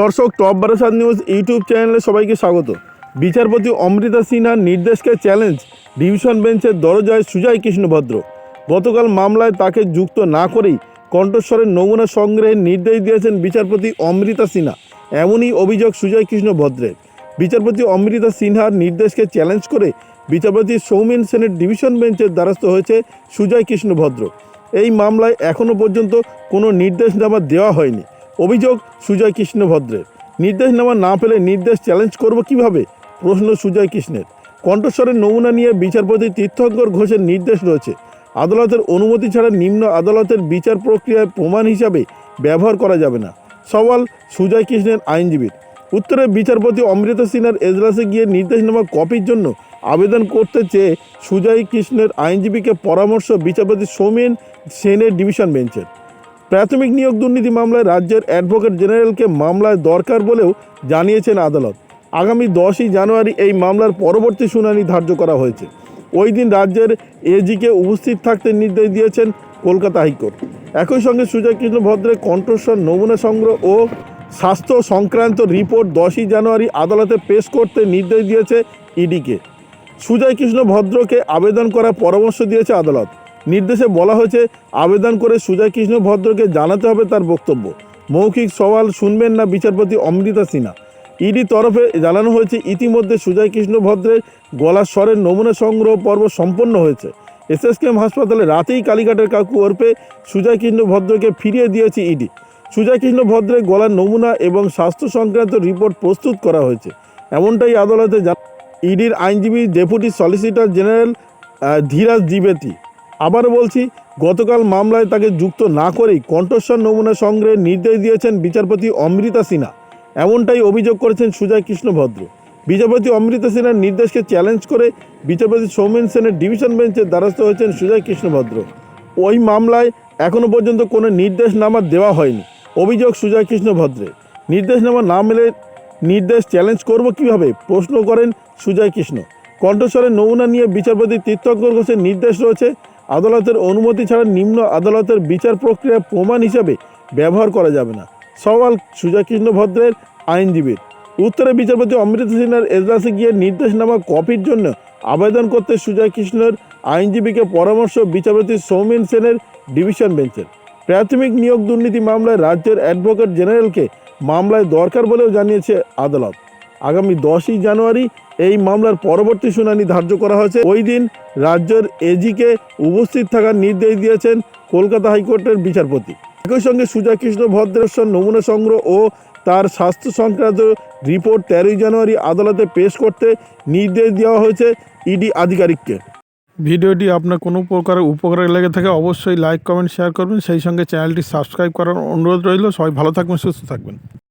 দর্শক top Barasat news YouTube চ্যানেলে সবাইকে স্বাগত। বিচারপতি অমৃতা সিনহার নির্দেশকে চ্যালেঞ্জ ডিভিশন বেঞ্চের দরজায় সুজয় কৃষ্ণভদ্র। গতকাল মামলায় তাকে যুক্ত না করেই কণ্ঠস্বরের নমুনা সংগ্রহের নির্দেশ দিয়েছেন বিচারপতি অমৃতা সিনহা। এমনই অভিযোগ সুজয় কৃষ্ণ ভদ্রের বিচারপতি অমৃতা সিনহার নির্দেশকে চ্যালেঞ্জ করে বিচারপতি সৌমেন সেনের ডিভিশন বেঞ্চের দ্বারস্থ হয়েছে সুজয় কৃষ্ণ ভদ্র এই মামলায় এখনও পর্যন্ত কোনো নির্দেশনামা দেওয়া হয়নি। অভিযোগ সুজয় কৃষ্ণ ভদ্রের নির্দেশনামা না পেলে নির্দেশ চ্যালেঞ্জ করব কীভাবে? প্রশ্ন সুজয় কৃষ্ণের। কণ্ঠস্বরের নমুনা নিয়ে বিচারপতি তীর্থঙ্কর ঘোষের নির্দেশ রয়েছে। আদালতের অনুমতি ছাড়া নিম্ন আদালতের বিচার প্রক্রিয়ায় প্রমাণ হিসাবে ব্যবহার করা যাবে না। সওয়াল সুজয় কৃষ্ণের আইনজীবীর। উত্তরে বিচারপতি অমৃতা সিনহার এজলাসে গিয়ে নির্দেশ নির্দেশনামা কপির জন্য আবেদন করতে চেয়ে সুজয় কৃষ্ণের আইনজীবীকে পরামর্শ বিচারপতি সৌমেন সেনের ডিভিশন বেঞ্চের। প্রাথমিক নিয়োগ দুর্নীতি মামলায় রাজ্যের অ্যাডভোকেট জেনারেলকে মামলায় দরকার বলেও জানিয়েছেন আদালত। আগামী দশই জানুয়ারি এই মামলার পরবর্তী শুনানি ধার্য করা হয়েছে। ওই দিন রাজ্যের এজিকে উপস্থিত থাকতে নির্দেশ দিয়েছেন কলকাতা হাইকোর্ট। একই সঙ্গে সুজয় কৃষ্ণ ভদ্রের কণ্ঠস্বর, নমুনা সংগ্রহ ও স্বাস্থ্য সংক্রান্ত রিপোর্ট দশই জানুয়ারি আদালতে পেশ করতে নির্দেশ দিয়েছে ইডিকে। সুজয় কৃষ্ণ ভদ্রকে আবেদন করার পরামর্শ দিয়েছে আদালত। নির্দেশে বলা হয়েছে, আবেদন করে সুজয় কৃষ্ণ ভদ্রকে জানাতে হবে তার বক্তব্য। মৌখিক সওয়াল শুনবেন না বিচারপতি অমৃতা সিনহা। ইডি তরফে জানানো হয়েছে, ইতিমধ্যে সুজয় কৃষ্ণ ভদ্রের গলার স্বরের নমুনা সংগ্রহ পর্ব সম্পন্ন হয়েছে। এসএসকেএম হাসপাতালে রাতেই কালীঘাটের কাকু ওরপে সুজয় কৃষ্ণ ভদ্রকে ফিরিয়ে দিয়েছে ইডি। সুজয় কৃষ্ণ ভদ্রের গলার নমুনা এবং স্বাস্থ্য সংক্রান্ত রিপোর্ট প্রস্তুত করা হয়েছে। এমনটাই আদালতে ইডির আইনজীবী ডেপুটি সলিসিটর জেনারেল ধীরাজ দ্বিবেদী। আবার বলছি, গতকাল মামলায় তাকে যুক্ত না করেই কণ্ঠস্বর নমুনা সংগ্রহের নির্দেশ দিয়েছেন বিচারপতি অমৃতা সিনহা। এমনটাই অভিযোগ করেছেন সুজয় কৃষ্ণ ভদ্র। বিচারপতি অমৃতা সিনহার নির্দেশকে চ্যালেঞ্জ করে বিচারপতি সৌমেন সেনের ডিভিশন বেঞ্চের দ্বারস্থ হয়েছেন সুজয় কৃষ্ণ ভদ্র। ওই মামলায় এখনও পর্যন্ত কোনো নির্দেশনামা দেওয়া হয়নি। অভিযোগ সুজয় কৃষ্ণ ভদ্রের। নির্দেশনামা না মেলে নির্দেশ চ্যালেঞ্জ করব কীভাবে? প্রশ্ন করেন সুজয় কৃষ্ণ। কণ্ঠস্বরের নমুনা নিয়ে বিচারপতি তীর্থঙ্কর ঘোষের নির্দেশ রয়েছে। আদালতের অনুমতি ছাড়া নিম্ন আদালতের বিচার প্রক্রিয়া প্রমাণ হিসাবে ব্যবহার করা যাবে না। সওয়াল সুজয় কৃষ্ণ ভদ্রের আইনজীবীর উত্তরে বিচারপতি অমৃত সিনহার এজলাসে গিয়ে নির্দেশনামা কপির জন্য আবেদন করতে সুজয় কৃষ্ণের আইনজীবীকে পরামর্শ বিচারপতি সৌমেন সেনের ডিভিশন বেঞ্চের। প্রাথমিক নিয়োগ দুর্নীতি মামলায় রাজ্যের অ্যাডভোকেট জেনারেলকে মামলায় দরকার বলেও জানিয়েছে আদালত। আগামী দশই জানুয়ারি এই মামলার পরবর্তী শুনানি ধার্য করা হয়েছে। ওই দিন রাজ্যের এজিকে উপস্থিত থাকার নির্দেশ দিয়েছেন কলকাতা হাইকোর্টের বিচারপতি। একই সঙ্গে সুজা কৃষ্ণ ভদ্রেশ্বর নমুনা সংগ্রহ ও তার স্বাস্থ্য সংক্রান্ত রিপোর্ট তেরোই জানুয়ারি আদালতে পেশ করতে নির্দেশ দেওয়া হয়েছে ইডি আধিকারিককে। ভিডিওটি আপনার কোনো প্রকার উপকারে লেগে থাকে অবশ্যই লাইক, কমেন্ট, শেয়ার করবেন। সেই সঙ্গে চ্যানেলটি সাবস্ক্রাইব করার অনুরোধ রইল। সবাই ভালো থাকবেন, সুস্থ থাকবেন।